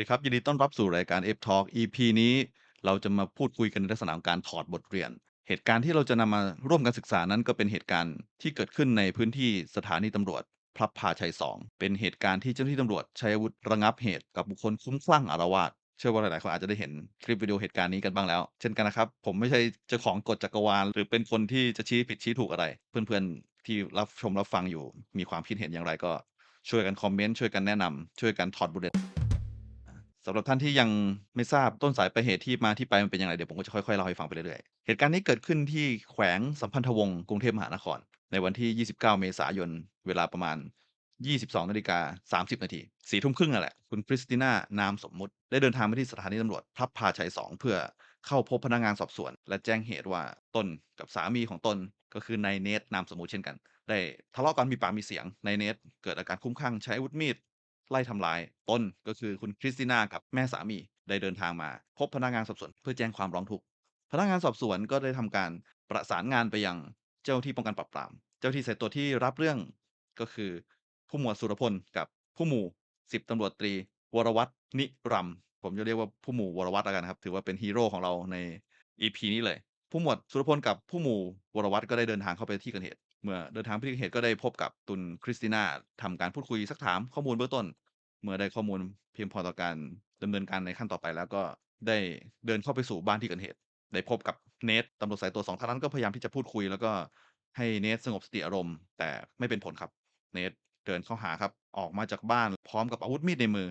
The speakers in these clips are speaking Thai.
ดีครับ ยินดีต้อนรับสู่รายการ F Talk EP นี้ เราจะมาพูดคุยกันในลักษณะของการถอดบทเรียน เหตุการณ์ที่เราจะนำมาร่วมกันศึกษานั้นก็เป็นเหตุการณ์ที่เกิดขึ้นในพื้นที่สถานีตำรวจพระพาชัย 2 เป็นเหตุการณ์ที่เจ้าหน้าที่ตำรวจใช้อาวุธระงับเหตุกับบุคคลคุ้มคลั่งอาละวาดเชื่อว่าหลายๆคนอาจจะได้เห็นคลิปวิดีโอเหตุการณ์นี้กันบ้างแล้ว เช่นกันนะครับ ผมไม่ใช่เจ้าของกฎจักรวาล หรือเป็นคนที่จะชี้ผิดชี้ถูกอะไร เพื่อนๆที่รับชมรับฟังอยู่ มีความคิดเห็นอย่างไรก็ช่วยกันคอมเมนต์ช่วยกันแนะนำช่วยกันถอดบทเรียน สำหรับท่านที่ยังไม่ทราบต้นสายปลายเหตุที่มาที่ไปมันเป็นย่างไรเดี๋ยวผมก็จะค่อยๆเล่าให้ฟังไปเรื่อยๆ เหตุการณ์นี้เกิดขึ้นที่แขวงสัมพันธวงศ์กรุงเทพมหานคร ในวันที่ 29 เมษายน เวลาประมาณ 22นาฬิกา30 นาทีสี่ทุ่มครึ่งนั่นแหละ คุณคริสติน่านามสมมุติได้เดินทางไปที่สถานีตำรวจพระพาชัย 2 เพื่อเข้าพบพนักงานสอบสวน และแจ้งเหตุว่าตนกับสามีของตนก็คือนายเนทนามสมมุติเช่นกัน ได้ทะเลาะกันมีปากมีเสียงนายเนทเกิดอาการคุ้มคลั่งใช้อาวุธมีด ไล่ทำร้ายตนก็คือคุณคริสติน่ากับแม่สามีได้เดินทางมา พบพนักงานสอบสวนเพื่อแจ้งความร้องทุกข์พนักงานสอบสวนก็ได้ทำการประสานงานไปยังเจ้าที่ป้องกันปราบปราม เจ้าที่สายตรวจที่รับเรื่องก็คือผู้หมวดสุรพลกับผู้หมู่สิบตำรวจตรี วรวัฒนิรัมผมจะเรียกว่าผู้หมู่วรวัฒแล้วกันครับ ถือว่าเป็นฮีโร่ของเราใน EP นี้เลย ผู้หมวดสุรพลกับผู้หมู่วรวัฒก็ได้เดินทางเข้าไปที่เกิดเหตุ เมื่อเดินทางไปที่เกิดเหตุก็ได้พบกับตุนคริสติน่าทำการพูดคุยสักถามข้อมูลเบื้องต้น เมื่อได้ข้อมูลเพียงพอต่อการดำเนินการในขั้นต่อไปแล้วก็ได้เดินเข้าไปสู่บ้านที่เกิดเหตุ ได้พบกับเนทตำรวจสายตรวจสองท่านนั้นก็พยายามที่จะพูดคุย แล้วก็ให้เนทสงบสติอารมณ์ แต่ไม่เป็นผลครับเนทเดินเข้าหาครับออกมาจากบ้านพร้อมกับอาวุธมีดในมือ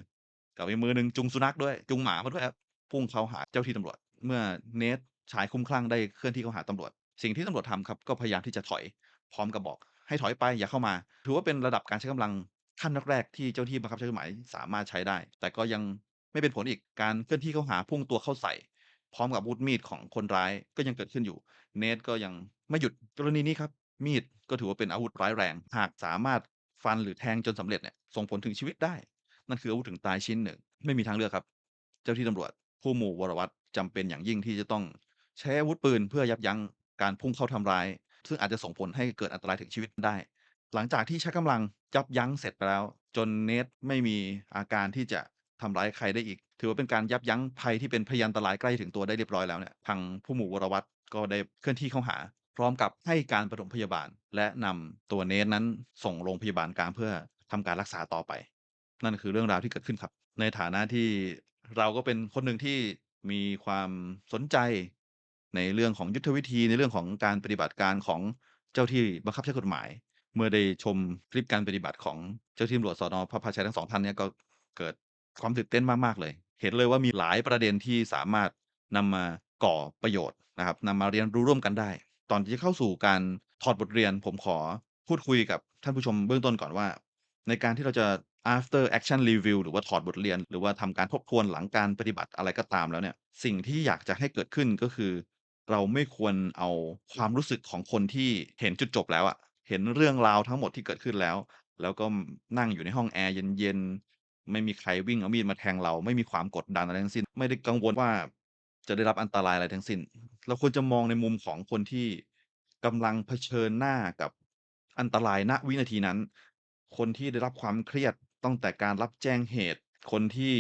กับอีกมือหนึ่งจุงสุนัขด้วยจุงหมามาด้วยครับพุ่งเข้าหาเจ้าที่ตำรวจ เมื่อเนทชายคุ้มคลั่งได้เคลื่อนที่เข้าหาตำรวจ สิ่งที่ตำรวจทำครับก็พยายามที่จะถอย พร้อมกับบอกให้ถอยไปอย่าเข้ามา ถือว่าเป็นระดับการใช้กำลังขั้นแรกๆที่เจ้าที่บังคับใช้กฎหมายสามารถใช้ได้ แต่ก็ยังไม่เป็นผลอีกการเคลื่อนที่เข้าหาพุ่งตัวเข้าใส่ พร้อมกับอาวุธมีดของคนร้ายก็ยังเกิดขึ้นอยู่ เนทก็ยังไม่หยุดกรณีนี้ครับมีดก็ถือว่าเป็นอาวุธร้ายแรง หากสามารถฟันหรือแทงจนสำเร็จเนี่ยส่งผลถึงชีวิตได้ นั่นคืออาวุธถึงตายชิ้นหนึ่ง ไม่มีทางเลือกครับ เจ้าที่ตำรวจ ผู้หมู่วรวัตรจำเป็นอย่างยิ่งที่จะต้อง ใช้อาวุธปืนเพื่อยับยั้งการพุ่งเข้าทำร้าย ซึ่งอาจจะส่งผลให้เกิดอันตรายถึงชีวิตได้ หลังจากที่ใช้กำลังยับยั้งเสร็จไปแล้ว จนเนทไม่มีอาการที่จะทำร้ายใครได้อีก ถือว่าเป็นการยับยั้งภัยที่เป็นพยานอันตรายใกล้ถึงตัวได้เรียบร้อยแล้วเนี่ยทางผู้หมู่วรวัตรก็ได้เคลื่อนที่เข้าหา พร้อมกับให้การปฐมพยาบาล และนำตัวเนทนั้นส่งโรงพยาบาลกลางเพื่อทำการรักษาต่อไป นั่นคือเรื่องราวที่เกิดขึ้นครับ ในฐานะที่เราก็เป็นคนหนึ่งที่มีความสนใจ ในเรื่องของยุทธวิธี ในเรื่องของการปฏิบัติการของเจ้าที่บังคับใช้กฎหมาย เมื่อได้ชมคลิปการปฏิบัติของเจ้าที่ตำรวจสอนพระพาชัยทั้งสองท่านเนี่ยก็เกิดความตื่นเต้นมากๆเลย เห็นเลยว่ามีหลายประเด็นที่สามารถนำมาก่อประโยชน์นะครับนำมาเรียนรู้ร่วมกันได้ ตอนที่จะเข้าสู่การถอดบทเรียน ผมขอพูดคุยกับท่านผู้ชมเบื้องต้นก่อนว่า ในการที่เราจะ after action review หรือว่าถอดบทเรียน หรือว่าทำการทบทวนหลังการปฏิบัติอะไรก็ตามแล้วเนี่ย สิ่งที่อยากจะให้เกิดขึ้นก็คือ เราไม่ควรเอาความรู้สึกของคนที่เห็นจุดจบแล้วอะ เห็นเรื่องราวทั้งหมดที่เกิดขึ้นแล้ว แล้วก็นั่งอยู่ในห้องแอร์เย็น ๆ ไม่มีใครวิ่งเอามีดมาแทงเรา ไม่มีความกดดันอะไรทั้งสิ้น ไม่ได้กังวลว่า จะได้รับอันตรายอะไรทั้งสิ้น เราควรจะมองในมุมของคนที่กำลังเผชิญหน้ากับอันตราย ณ วินาทีนั้น คนที่ได้รับความเครียดตั้งแต่การรับแจ้งเหตุ คนที่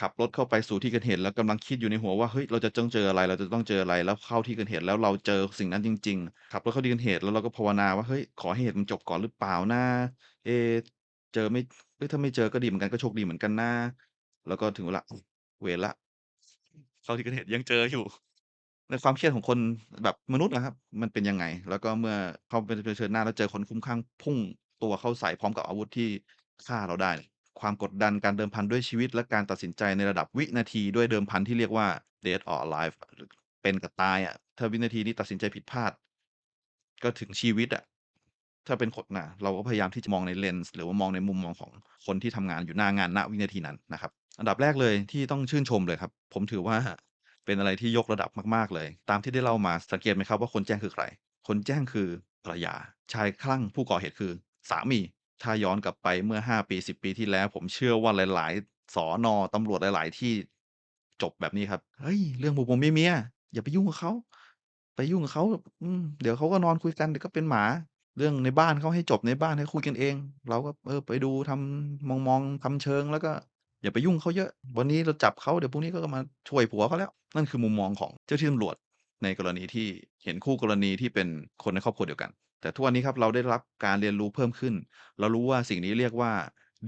ขับรถเข้าไปสู่ที่เกิดเหตุ แล้วกำลังคิดอยู่ในหัวว่า เฮ้ย เราจะต้องเจออะไร เราจะต้องเจออะไร แล้วเข้าที่เกิดเหตุแล้วเราเจอสิ่งนั้นจริง ๆ ขับรถเข้าที่เกิดเหตุแล้วเราก็ภาวนาว่า เฮ้ย ขอให้เหตุมันจบก่อนหรือเปล่านะ เอเจอไม่ เฮ้ย ถ้าไม่เจอก็ดีเหมือนกันก็โชคดีเหมือนกันนะ แล้วก็ถึงเวลา เวรล้วเข้าที่เกิดเหตุยังเจออยู่ ในความเครียดของคนแบบมนุษย์นะครับ มันเป็นยังไง แล้วก็เมื่อเขาไปเผชิญหน้าแล้วเจอคนคลุ้มคลั่งพุ่งตัวเข้าใส่พร้อมกับอาวุธที่ฆ่าเราได้ ความกดดันการเดิมพันด้วยชีวิต และการตัดสินใจในระดับวินาทีด้วยเดิมพันที่เรียกว่า dead or alive หรือเป็นกับตายอะถ้าวินาทีนี้ตัดสินใจผิดพลาด ก็ถึงชีวิตอะถ้าเป็นคนน่ะเราก็พยายามที่จะมองในเลนส์หรือว่ามองในมุมมองของคนที่ทำงานอยู่หน้างานณวินาทีนั้นนะครับ อันดับแรกเลยที่ต้องชื่นชมเลยครับ ผมถือว่าเป็นอะไรที่ยกระดับมากๆเลย ตามที่ได้เล่ามาสังเกตไหมครับว่าคนแจ้งคือใคร คนแจ้งคือภรรยา ชายคลั่งผู้ก่อเหตุคือสามี ถ้าย้อนกลับไปเมื่อ 5 ปี 10 ปีที่แล้ว ผมเชื่อว่าหลาย ๆ สน.ตำรวจหลาย ๆ ที่ จบแบบนี้ครับ เฮ้ย เรื่องผัวๆเมีย ๆ อย่าไปยุ่งกับเขา ไปยุ่งกับเขา อืม เดี๋ยวเขาก็นอนคุยกัน เดี๋ยวก็เป็นหมา เรื่องในบ้านเขาให้จบในบ้าน ให้คุยกันเอง เราก็ เออ ไปดูทำมอง ๆ ทำเชิง แล้วก็อย่าไปยุ่งเขาเยอะ วันนี้เราจับเขา เดี๋ยวพรุ่งนี้เขาก็มาช่วยผัวเขาแล้ว นั่นคือมุมมองของเจ้าที่ตำรวจ ในกรณีที่เห็นคู่กรณีที่เป็นคนในครอบครัวเดียวกัน แต่ทุกวันนี้ครับเราได้รับการเรียนรู้เพิ่มขึ้น เรารู้ว่าสิ่งนี้เรียกว่า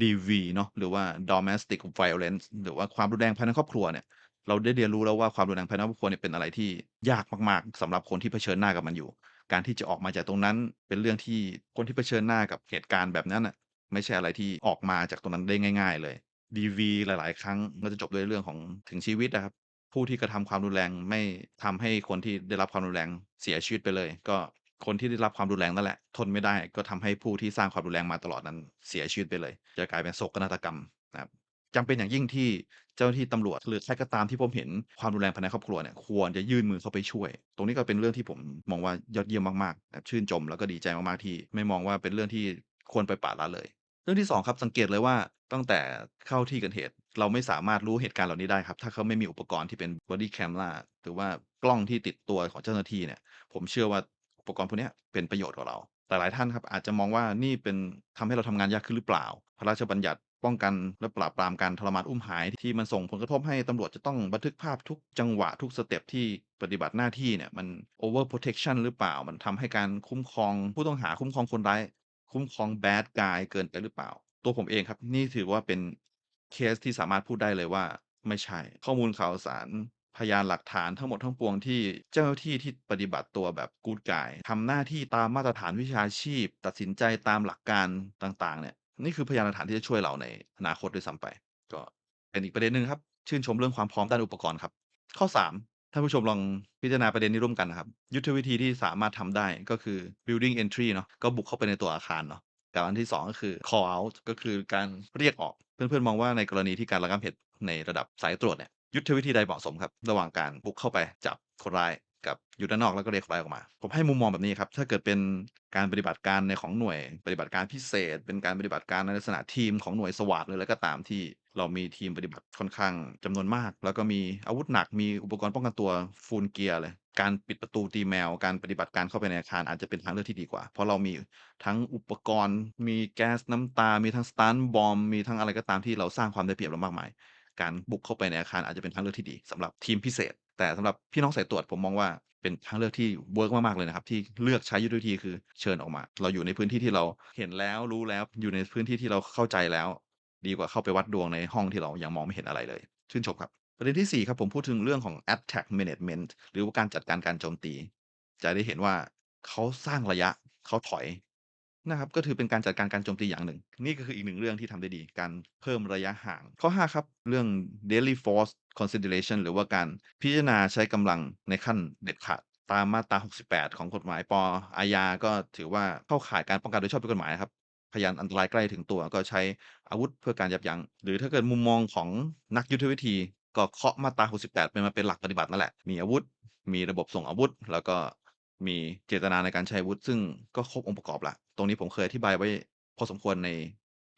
DV เนาะหรือว่า Domestic Violence หรือว่าความรุนแรงภายในครอบครัวเนี่ยเราได้เรียนรู้แล้วว่าความรุนแรงภายในครอบครัวเนี่ยเป็นอะไรที่ยากมากๆสำหรับคนที่เผชิญหน้ากับมันอยู่ การที่จะออกมาจากตรงนั้น เป็นเรื่องที่คนที่เผชิญหน้ากับเหตุการณ์แบบนั้นน่ะไม่ใช่อะไรที่ออกมาจากตรงนั้นได้ง่าย ๆ เลย DV หลาย ๆ ครั้งก็จะจบด้วยเรื่องของถึงชีวิตอะครับผู้ที่กระทำความรุนแรงไม่ทำให้คนที่ได้รับความรุนแรงเสียชีวิตไปเลย ก็ คนที่ได้รับความรุนแรงนั่นแหละ ทนไม่ได้ก็ทำให้ผู้ที่สร้างความรุนแรงมาตลอดนั้นเสียชีวิตไปเลย จะกลายเป็นโศกนาฏกรรมนะครับจำเป็นอย่างยิ่งที่เจ้าหน้าที่ตำรวจหรือใครก็ตามที่พบเห็นความรุนแรงภายในครอบครัวเนี่ยควรจะยื่นมือเข้าไปช่วย ตรงนี้ก็เป็นเรื่องที่ผมมองว่ายอดเยี่ยมมากๆนะครับชื่นชมแล้วก็ดีใจมากๆที่ ไม่มองว่าเป็นเรื่องที่ควรไปล่อยปละละเลย เรื่องที่2ครับสังเกตเลยว่าตั้งแต่เข้าที่เกิดเหตุ เราไม่สามารถรู้เหตุการณ์เหล่านี้ได้ครับ ถ้าเขาไม่มีอุปกรณ์ที่เป็น Body Camera หรือว่ากล้องที่ติดตัวของเจ้าหน้าที่เนี่ย ผมเชื่อว่า อุปกรณ์พวกนี้เป็นประโยชน์กับเรา แต่หลายท่านครับอาจจะมองว่านี่เป็นทำให้เราทำงานยากขึ้นหรือเปล่า พระราชบัญญัติป้องกันและปราบปรามการทรมานอุ้มหายที่มันส่งผลกระทบให้ตำรวจจะต้องบันทึกภาพทุกจังหวะทุกสเต็ปที่ปฏิบัติหน้าที่เนี่ยมัน Over Protection หรือเปล่า มันทำให้การคุ้มครองผู้ต้องหาคุ้มครองคนร้ายคุ้มครอง Bad guy เกินไปหรือเปล่า ตัวผมเองครับ นี่ถือว่าเป็นเคสที่สามารถพูดได้เลยว่า ไม่ใช่ ข้อมูลข่าวสาร พยานหลักฐานทั้งหมดทั้งปวงที่เจ้าหน้าที่ที่ปฏิบัติตัวแบบ Good guy ทำหน้าที่ตามมาตรฐานวิชาชีพ ตัดสินใจตามหลักการต่างๆเนี่ยนี่คือพยานหลักฐานที่จะช่วยเราในอนาคตด้วยซ้ำไป ก็เป็นอีกประเด็นหนึ่งครับ ชื่นชมเรื่องความพร้อมด้านอุปกรณ์ครับ ข้อ 3 ท่านผู้ชมลองพิจารณาประเด็นนี้ร่วมกันนะครับ ยุทธวิธีที่สามารถทำได้ก็คือ Building Entry เนาะก็บุกเข้าไปในตัวอาคารเนาะกับอันที่ 2 ก็คือ Call out ก็คือการเรียกออก เพื่อนๆมองว่าในกรณีที่การระงับเหตุในระดับสายตรวจเนี่ย ยุทธวิธีใดเหมาะสมครับ ระหว่างการบุกเข้าไปจับคนร้ายกับอยู่ด้านนอกแล้วก็เรียกคนร้ายออกมา ผมให้มุมมองแบบนี้ครับ ถ้าเกิดเป็นการปฏิบัติการในของหน่วย ปฏิบัติการพิเศษ เป็นการปฏิบัติการในลักษณะทีมของหน่วย SWAT หรืออะไรก็ตามที่เรามีทีมปฏิบัติค่อนข้างจำนวนมาก แล้วก็มีอาวุธหนักมีอุปกรณ์ป้องกันตัว Full Gear เลย การปิดประตูตีแมว การปฏิบัติการเข้าไปในอาคารอาจจะเป็นทางเลือกที่ดีกว่า เพราะเรามีทั้งอุปกรณ์ มีแก๊สน้ำตา มีทั้ง Stun Bomb มีทั้งอะไรก็ตามที่เราสร้างความได้เปรียบเรามากมาย การบุกเข้าไปในอาคารอาจจะเป็นทางเลือกที่ดีสำหรับทีมพิเศษ แต่สำหรับพี่น้องสายตรวจผมมองว่าเป็นทางเลือกที่เวิร์กมาก ๆ เลยนะครับ ที่เลือกใช้ยุทธวิธีคือเชิญออกมา เราอยู่ในพื้นที่ที่เราเห็นแล้วรู้แล้วอยู่ในพื้นที่ที่เราเข้าใจแล้ว ดีกว่าเข้าไปวัดดวงในห้องที่เรายังมองไม่เห็นอะไรเลย ชื่นชมครับประเด็นที่ 4 ครับผมพูดถึงเรื่องของ Attack Management หรือว่าการจัดการการโจมตี จะได้เห็นว่าเขาสร้างระยะเขาถอย นะครับ ก็ถือเป็นการจัดการการโจมตีอย่างหนึ่ง นี่ก็คืออีกหนึ่งเรื่องที่ทำได้ดี การเพิ่มระยะห่าง ข้อ 5 ครับ เรื่อง Deadly Force Consideration หรือว่าการพิจารณาใช้กำลังในขั้นเด็ดขาดตามมาตรา 68 ของกฎหมายป.อาญาก็ถือว่าเข้าข่ายการป้องกันโดยชอบด้วยกฎหมายนะครับพยานอันตรายใกล้ถึงตัวก็ใช้อาวุธเพื่อการยับยั้ง หรือถ้าเกิดมุมมองของนักยุทธวิธี ก็เคาะมาตรา 68 เป็นมาเป็นหลักปฏิบัตินั่นแหละ มีอาวุธ มีระบบส่งอาวุธ แล้วก็ มีเจตนาในการใช้วุธซึ่งก็ครบองค์ประกอบล้วตรงนี้ผมเคยอธิบายไว้พอสมควรใน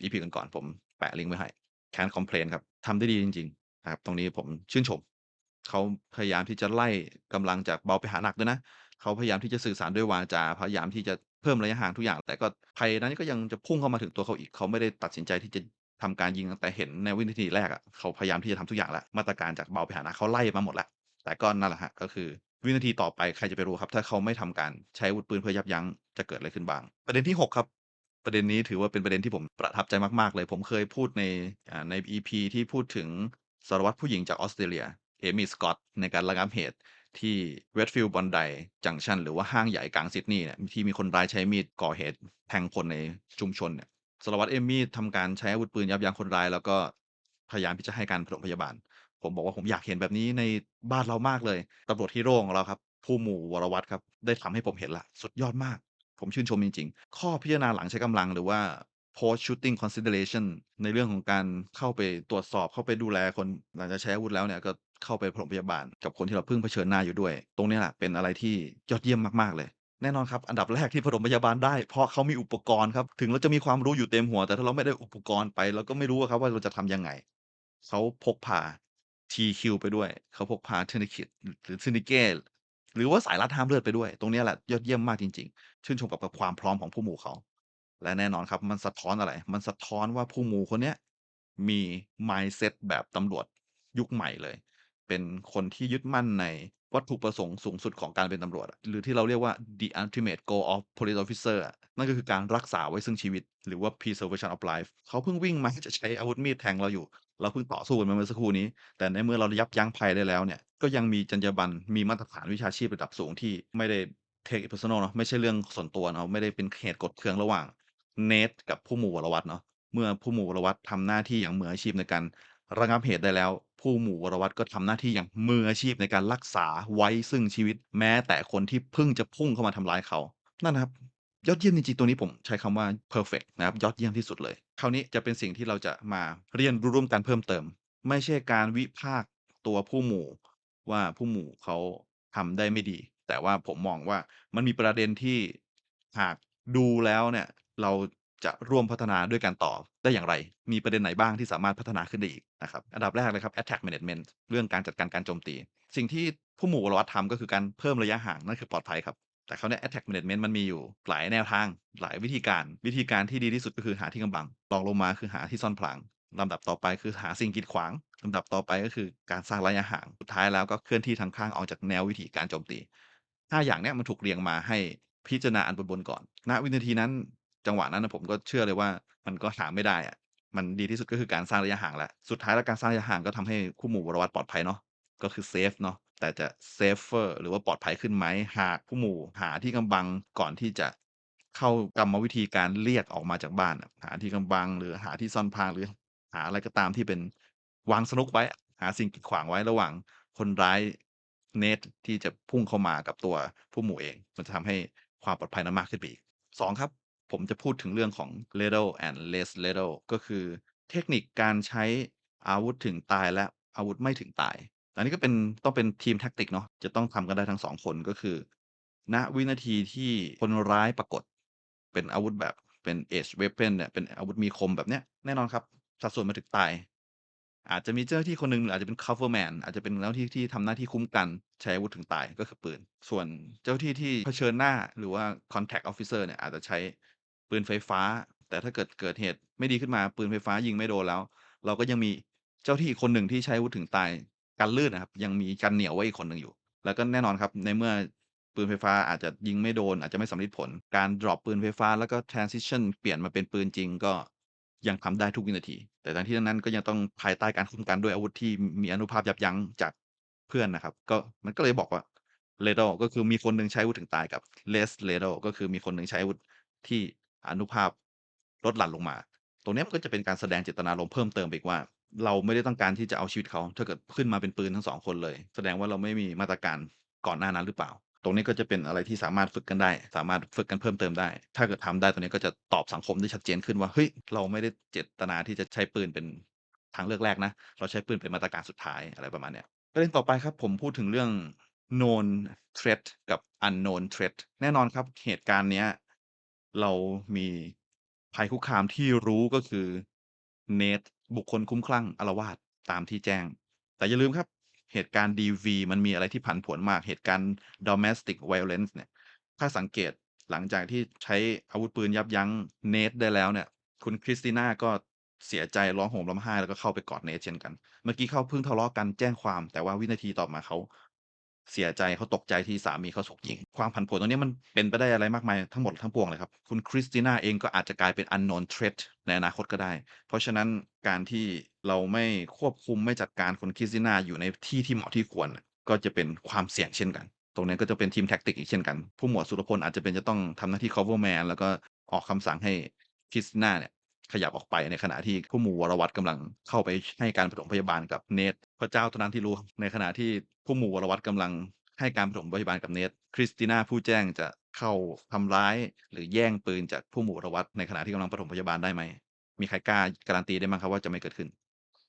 EP ก่อนๆผมแปะลิงก์ไว้ให้ Can't Complain ครับทำได้ดีจริงๆนะครับตรงนี้ผมชื่นชม เขาพยายามที่จะไล่กำลังจากเบาไปหาหนักด้วยนะ เขาพยายามที่จะสื่อสารด้วยวาจา พยายามที่จะเพิ่มระยะห่างทุกอย่าง แต่ก็ภัยนั้นก็ยังจะพุ่งเข้ามาถึงตัวเขาอีก เขาไม่ได้ตัดสินใจที่จะทำการยิงแต่เห็นในวินาทีแรกอะเขาพยายามที่จะทำทุกอย่างแล้วมาตรการจากเบาไปหาหนักเขาไล่มาหมดแล้วแต่ก็นั่นแหละครับก็คือ วินาทีต่อไปใครจะไปรู้ครับ ถ้าเขาไม่ทำการใช้อาวุธปืนเพื่อยับยั้งจะเกิดอะไรขึ้นบ้าง ประเด็นที่ 6 ครับ ประเด็นนี้ถือว่าเป็นประเด็นที่ผมประทับใจมากๆ เลย ผมเคยพูดในใน EP ที่พูดถึงสารวัตรผู้หญิงจากออสเตรเลีย Amy Scott ในการระงับเหตุที่ Westfield Bondi Junction หรือว่าห้างใหญ่กลางซิดนีย์เนี่ยที่มีคนร้ายใช้มีดก่อเหตุแทงคนในชุมชนเนี่ยสารวัตรเอมมี่ทำการใช้อาวุธปืนยับยั้งคนร้าย แล้วก็พยายามที่จะให้การปฐมพยาบาล ผมบอกว่าผมอยากเห็นแบบนี้ในบ้านเรามากเลย ตำรวจฮีโร่ของเราครับ ผู้หมู่วรวัฒน์ครับ ได้ทำให้ผมเห็นล้วสุดยอดมาก ผมชื่นชมจริง ๆ ข้อพิจารณาหลังใช้กำลังหรือว่า Post Shooting Consideration ในเรื่องของการเข้าไปตรวจสอบเข้าไปดูแลคนหลังจากใช้อาวุธแล้วเนี่ยก็เข้าไปปฐมพยาบาล กับคนที่เราเพิ่งเผชิญหน้าอยู่ด้วย ตรงนี้แหละเป็นอะไรที่ยอดเยี่ยมมากๆเลยแน่นอนครับ อันดับแรกที่ปฐมพยาบาลได้ เพราะเขามีอุปกรณ์ครับ ถึงเราจะมีความรู้อยู่เต็มหัว แต่ถ้าเราไม่ได้อุปกรณ์ไป เราก็ไม่รู้ครับว่าเราจะทำยังไง เขาพกพา TQ ไปด้วย เขาพกพาเทนิคิตหรือซินิเก้หรือว่าสายรัดห้ามเลือดไปด้วย ตรงนี้แหละยอดเยี่ยมมากจริง ๆ ชื่นชมกับกับความพร้อมของผู้หมู่เขา และแน่นอนครับ มันสะท้อนอะไร มันสะท้อนว่าผู้หมู่คนเนี้ยมี mindset แบบตำรวจยุคใหม่เลย เป็นคนที่ยึดมั่นใน วัตถุประสงค์สูงสุดของการเป็นตำรวจ หรือที่เราเรียกว่า the ultimate goal of police officer นั่นก็คือการรักษาไว้ซึ่งชีวิต หรือว่า preservation of life เขาเพิ่งวิ่งมาจะใช้อาวุธมีดแทงเราอยู่ เราเพิ่งต่อสู้กันมาเมื่อสักครู่นี้ แต่ในเมื่อเรายับยั้งภัยได้แล้วเนี่ย ก็ยังมีจรรยาบรรณ มีมาตรฐานวิชาชีพระดับสูงที่ไม่ได้ take it personal เนาะ ไม่ใช่เรื่องส่วนตัวเนาะ ไม่ได้เป็นเหตุกรธเคืองระหว่างเนทกับผู้หมู่วรวัตเนาะ เมื่อผู้หมู่วรวัตทำหน้าที่อย่างมืออาชีพในการระงับเหตุได้แล้ว ผู้หมู่วรวัตรก็ทำหน้าที่อย่างมืออาชีพในการรักษาไว้ซึ่งชีวิต แม้แต่คนที่เพิ่งจะพุ่งเข้ามาทำร้ายเขา นั่นนะครับยอดเยี่ยมจริงๆตรงนี้ผมใช้คำว่าเพอร์เฟกต์นะครับยอดเยี่ยมที่สุดเลย คราวนี้จะเป็นสิ่งที่เราจะมาเรียนรู้ร่วมกันเพิ่มเติม ไม่ใช่การวิพากษ์ตัวผู้หมู่ว่าผู้หมู่เขาทำได้ไม่ดี แต่ว่าผมมองว่ามันมีประเด็นที่หากดูแล้วเนี่ย เรา จะร่วมพัฒนาด้วยกันต่อได้อย่างไร มีประเด็นไหนบ้างที่สามารถพัฒนาขึ้นได้อีกนะครับอันดับแรกเลยครับ attack management เรื่องการจัดการการโจมตี สิ่งที่ผู้หมู่วรวัตทำก็คือการเพิ่มระยะห่างนั่นคือปลอดภัยครับแต่คราวเนี้ย attack management มันมีอยู่หลายแนวทาง หลายวิธีการ วิธีการที่ดีที่สุดก็คือหาที่กำบังรองลงมาคือหาที่ซ่อนพรางลำดับต่อไปคือหาสิ่งกีดขวางลำดับต่อไปก็คือการสร้างระยะห่างสุดท้ายแล้วก็เคลื่อนที่ทางข้างออกจากแนววิถีการโจมตี5อย่างเนี้ยมันถูกเรียงมาให้พิจารณาอันบนๆก่อนณวินาทีนั้น จังหวะนั้นนะผมก็เชื่อเลยว่ามันก็หาไม่ได้อะมันดีที่สุดก็คือการสร้างระยะห่างแหล้วสุดท้ายแล้วการสร้างระยะห่างก็ทำให้ผู้หมู่วรวัตรปลอดภัยเนาะก็คือเซฟเนาะแต่จะ safer หรือว่าปลอดภัยขึ้นไหมหากผู้หมู่หาที่กำบังก่อนที่จะเข้ากรรมวิธีการเรียกออกมาจากบ้านหาที่กำบังหรือหาที่ซ่อนพรางหรือหาอะไรก็ตามที่เป็นวางสนุกไว้ หาสิ่งกีดขวางไว้ระหว่างคนร้ายเนทที่จะพุ่งเข้ามากับตัวผู้หมู่เอง มันจะทำให้ความปลอดภัยนั้นมากขึ้นไปอีก2ครับ ผมจะพูดถึงเรื่องของ lethal and less lethal ก็คือเทคนิคการใช้อาวุธถึงตายและอาวุธไม่ถึงตายอันนี้ก็เป็นต้องเป็นทีม tactics เนาะจะต้องทำกันได้ทั้ง2คนก็คือ ณวินาทีที่คนร้ายปรากฏ เป็นอาวุธแบบเป็น edge weapon เนี่ยเป็นอาวุธมีคมแบบเนี้ยแน่นอนครับสัดส่วนมาถึงตาย อาจจะมีเจ้าหน้าที่คนหนึ่งอาจจะเป็น coverman อาจจะเป็นเจ้าหน้าที่ที่ทำหน้าที่คุ้มกันใช้อาวุธถึงตายก็คือปืน ส่วนเจ้าที่ที่เผชิญหน้าหรือว่า contact officer เนี่ยอาจจะใช้ ปืนไฟฟ้า แต่ถ้าเกิดเกิดเหตุไม่ดีขึ้นมาปืนไฟฟ้ายิงไม่โดนแล้ว เราก็ยังมีเจ้าที่อีกคนหนึ่งที่ใช้อาวุธถึงตายกันลื่นอะครับ ยังมีกันเหนียวไว้อีกคนหนึ่งอยู่ แล้วก็แน่นอนครับในเมื่อปืนไฟฟ้าอาจจะยิงไม่โดน อาจจะไม่สำลิดผลการดรอปปืนไฟฟ้าแล้วก็ transition เปลี่ยนมาเป็นปืนจริงก็ยังทำได้ทุกวินาที แต่ทั้งนี้ทั้งนั้นก็ยังต้องภายใต้การคุ้มกันด้วยอาวุธที่มีอนุภาพยับยั้งจากเพื่อนนะครับ ก็มันก็เลยบอกว่า lethal ก็คือมีคนหนึ่งใช้อาวุธถึงตายกับ less lethal ก็คือมีคนหนึ่งใช้อาวุธที่ อานุภาพลดหลั่นลงมา ตรงนี้มันก็จะเป็นการแสดงเจตนารมณ์เพิ่มเติมไปว่า เราไม่ได้ต้องการที่จะเอาชีวิตเขาถ้าเกิดขึ้นมาเป็นปืนทั้ง2คนเลย แสดงว่าเราไม่มีมาตรการก่อนหน้านั้นหรือเปล่า ตรงนี้ก็จะเป็นอะไรที่สามารถฝึกกันได้ สามารถฝึกกันเพิ่มเติมได้ ถ้าเกิดทำได้ตรงนี้ก็จะตอบสังคมได้ชัดเจนขึ้นว่าเฮ้ยเราไม่ได้เจตนาที่จะใช้ปืนเป็นทางเลือกแรกนะ เราใช้ปืนเป็นมาตรการสุดท้ายอะไรประมาณเนี้ยประเด็นต่อไปครับผมพูดถึงเรื่อง known threat กับ unknown threat แน่นอนครับเหตุการณ์เนี้ย เรามีภัยคุกคามที่รู้ก็คือเนทบุคคลคุ้มคลั่งอาละวาดตามที่แจ้ง แต่อย่าลืมครับ เหตุการณ์ DV มันมีอะไรที่ผันผวนมาก เหตุการณ์ domestic violence เนี่ย ถ้าสังเกตหลังจากที่ใช้อาวุธปืนยับยั้งเนทได้แล้วเนี่ย คุณคริสติน่าก็เสียใจร้องโห่มร้องไห้แล้วก็เข้าไปกอดเนทเช่นกัน เมื่อกี้เขาเพิ่งทะเลาะกันแจ้งความแต่ว่าวินาทีต่อมาเขา เสียใจเขาตกใจที่สามีเขาถูกยิง ความผันผวนตรงนี้มันเป็นไปได้อะไรมากมายทั้งหมดทั้งปวงเลยครับ คุณคริสติน่าเองก็อาจจะกลายเป็น unknown threat ในอนาคตก็ได้ เพราะฉะนั้นการที่เราไม่ควบคุมไม่จัดการคุณคริสติน่าอยู่ในที่ที่เหมาะที่ควร ก็จะเป็นความเสี่ยงเช่นกัน ตรงนี้ก็จะเป็นทีม tactics อีกเช่นกัน ผู้หมวดสุรพลอาจจะเป็นจะต้องทำหน้าที่ coverman แล้วก็ออกคำสั่งให้คริสติน่าเนี่ย ขยับออกไปในขณะที่ผู้หมู่วรวัตรกำลังเข้าไปให้การปฐมพยาบาลกับเนทพระเจ้าเท่านั้นที่รู้ ในขณะที่ผู้หมู่วรวัตรกำลังให้การปฐมพยาบาลกับเนทคริสติน่าผู้แจ้งจะเข้าทำร้าย หรือแย่งปืนจากผู้หมู่วรวัตรในขณะที่กำลังปฐมพยาบาลได้ไหมมีใครกล้าการันตีได้บ้างครับว่าจะไม่เกิดขึ้น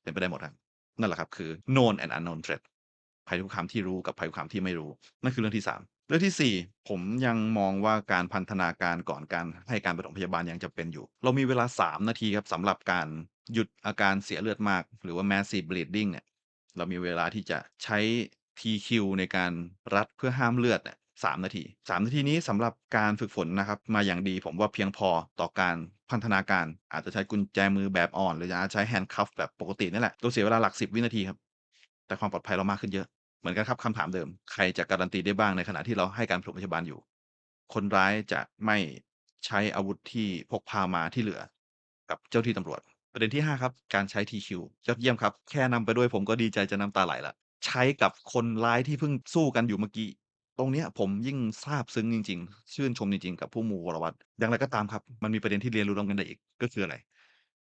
เป็นไปได้หมดครับนั่นแหละครับคือ known and unknown threat ภัยคุกคามที่รู้กับภัยคุกคามที่ไม่รู้ นั่นคือเรื่องที่3 เรื่องทีสี่ 4 ผมยังมองว่าการพันธนาการก่อนการให้การปฐมพยาบาลยังจำเป็นอยู่ เรามีเวลา 3 นาทีครับสำหรับการหยุดอาการเสียเลือดมาก หรือว่า massive bleeding เนี่ยเรามีเวลาที่จะใช้ TQ ในการรัดเพื่อห้ามเลือดเนี่ย3นาที3นาทีนี้สำหรับการฝึกฝนนะครับ มาอย่างดีผมว่าเพียงพอต่อการพันธนาการ อาจจะใช้กุญแจมือแบบอ่อน หรืออาจจะใช้ handcuff แบบปกตินี่แหละเราเสียเวลาหลัก10วินาทีครับ แต่ความปลอดภัยเรามากขึ้นเยอะ เหมือนกันครับคำถามเดิม ใครจะการันตีได้บ้างในขณะที่เราให้การปฐมพยาบาลอยู่ คนร้ายจะไม่ใช้อาวุธที่พกพามาที่เหลือ กับเจ้าที่ตำรวจ ประเด็นที่ 5 ครับ การใช้ TQ ยอดเยี่ยมครับ แค่นำไปด้วยผมก็ดีใจจะน้ำตาไหลล้วใช้กับคนร้ายที่เพิ่งสู้กันอยู่เมื่อกี้ ตรงเนี้ยผมยิ่งซาบซึ้งจริง ๆ ชื่นชมจริงๆ กับผู้หมู่วรวัตรอย่างไรก็ตามครับ มันมีประเด็นที่เรียนรู้ร่วมกันได้อีกก็คืออะไร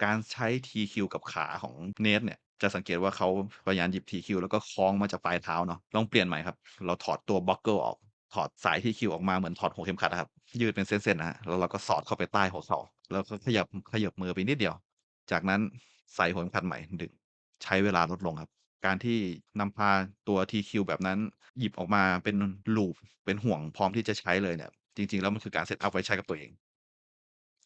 การใช้ TQ กับขาของเนทเนี่ย จะสังเกตว่าเขาพยายามหยิบ TQ แล้วก็คล้องมาจากปลายเท้าเนาะลองเปลี่ยนใหม่ครับ เราถอดตัว buckle ออก ถอดสาย TQ ออกมาเหมือนถอดหัวเข็มขัดอะครับ ยืดเป็นเส้นๆนะครับแล้วเราก็สอดเข้าไปใต้หัวเข่าแล้วก็ขยับขยิบมือไปนิดเดียว จากนั้นใส่หัวเข็มขัดใหม่ดึงใช้เวลาลดลงครับการที่นำพาตัว TQ แบบนั้น หยิบออกมาเป็นลูปเป็นห่วงพร้อมที่จะใช้เลยเนี่ย จริง ๆ แล้วมันคือการ set up ไว้ใช้กับตัวเอง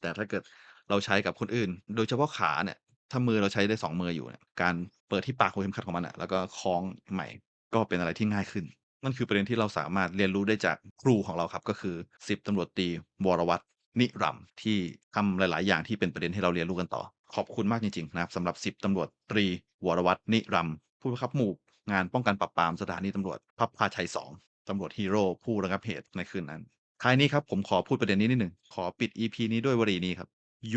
แต่ถ้าเกิด เราใช้กับคนอื่น โดยเฉพาะขาเนี่ย ถ้ามือเราใช้ได้2มืออยู่เนี่ย การเปิดที่ปากหัวเข็มขัดของมันอะแล้วก็คล้องใหม่ ก็เป็นอะไรที่ง่ายขึ้น นั่นคือประเด็นที่เราสามารถเรียนรู้ได้จากครูของเราครับ ก็คือ10ตำรวจตรีวรวัตรนิรำที่ทำหลาย ๆ อย่างที่เป็นประเด็นให้เราเรียนรู้กันต่อ ขอบคุณมากจริง ๆ นะครับสำหรับ10ตำรวจตรีวรวัตรนิรำผู้บังคับหมู่งานป้องกันปราบปรามสถานีตำรวจพระพาชัย2ตำรวจฮีโร่ผู้ระงับเหตุในคืนนั้นท้ายนี้ครับผมขอพูดประเด็นนี้นิดหนึ่งขอปิด EP นี้ด้วยวลีนี้ครับ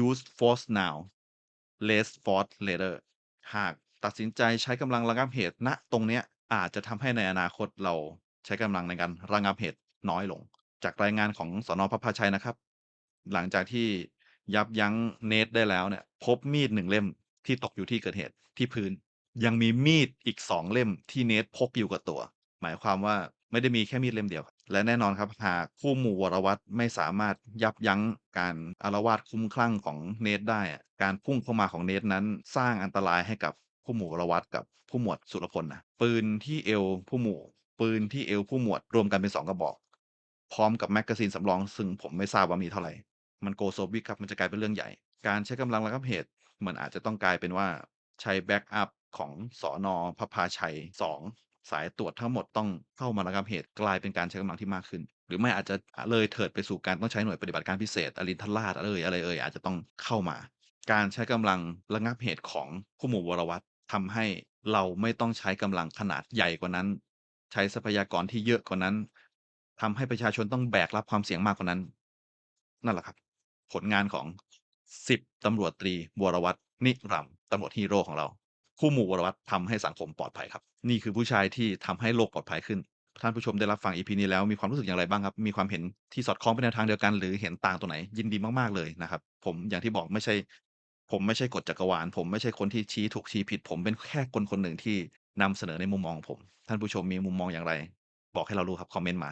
Use force now less force later หากตัดสินใจใช้กำลังระงับเหตุณะตรงเนี้ยอาจจะทำให้ในอนาคตเราใช้กำลังในการระงับเหตุน้อยลง จากรายงานของสน.พระพาชัยนะครับ หลังจากที่ยับยั้งเนทได้แล้วเนี่ย พบมีด1เล่มที่ตกอยู่ที่เกิดเหตุที่พื้น ยังมีมีดอีก2เล่มที่เนทพกอยู่กับตัว หมายความว่าไม่ได้มีแค่มีดเล่มเดียว และแน่นอนครับหากผู้หมู่วรวัตไม่สามารถยับยั้งการอาละวาดคลุ้มคลั่งของเนทได้ การพุ่งเข้ามาของเนทนั้น สร้างอันตรายให้กับผู้หมู่วรวัตกับผู้หมวดสุรพลนะปืนที่เอวผู้หมู่ ปืนที่เอวผู้หมวดรวมกันเป็น2กระบอก พร้อมกับแมกกาซีนสำรองซึ่งผมไม่ทราบว่ามีเท่าไรมัน go so big ครับมันจะกลายเป็นเรื่องใหญ่ การใช้กำลังระงับเหตุมันอาจจะต้องกลายเป็นว่าใช้แบ็กอัปของสน.พระพาชัย 2 สายตรวจทั้งหมดต้องเข้ามาระงับเหตุกลายเป็นการใช้กำลังที่มากขึ้น หรือไม่อาจจะเลยเถิดไปสู่การต้องใช้หน่วยปฏิบัติการพิเศษอรินทราชเอยอะไรเอยอาจจะต้องเข้ามา การใช้กำลังระงับเหตุของผู้หมู่วรวัตรทำให้เราไม่ต้องใช้กำลังขนาดใหญ่กว่านั้น ใช้ทรัพยากรที่เยอะกว่านั้นทำให้ประชาชนต้องแบกรับความเสี่ยงมากกว่านั้น นั่นแหละครับ ผลงานของ10ตำรวจตรีวรวัตนิรำตำรวจฮีโร่ของเรา ผู้หมู่วรวัตรทำให้สังคมปลอดภัยครับ นี่คือผู้ชายที่ทำให้โลกปลอดภัยขึ้น ท่านผู้ชมได้รับฟัง EP นี้แล้วมีความรู้สึกอย่างไรบ้างครับ?มีความเห็นที่สอดคล้องไปในแนวทางเดียวกัน หรือเห็นต่างตรงไหน?ยินดีมากๆเลยนะครับ ผมอย่างที่บอกไม่ใช่ ผมไม่ใช่กฎจักรวาล ผมไม่ใช่คนที่ชี้ถูกชี้ผิด ผมเป็นแค่คนคนหนึ่งที่นำเสนอในมุมมองของผม ท่านผู้ชมมีมุมมองอย่างไร บอกให้เรารู้ครับคอมเมนต์มา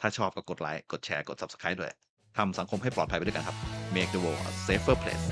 ถ้าชอบก็กดไลก์กดแชร์กด Subscribe ด้วยทำสังคมให้ปลอดภัยไปด้วยกันครับ Make the world a safer place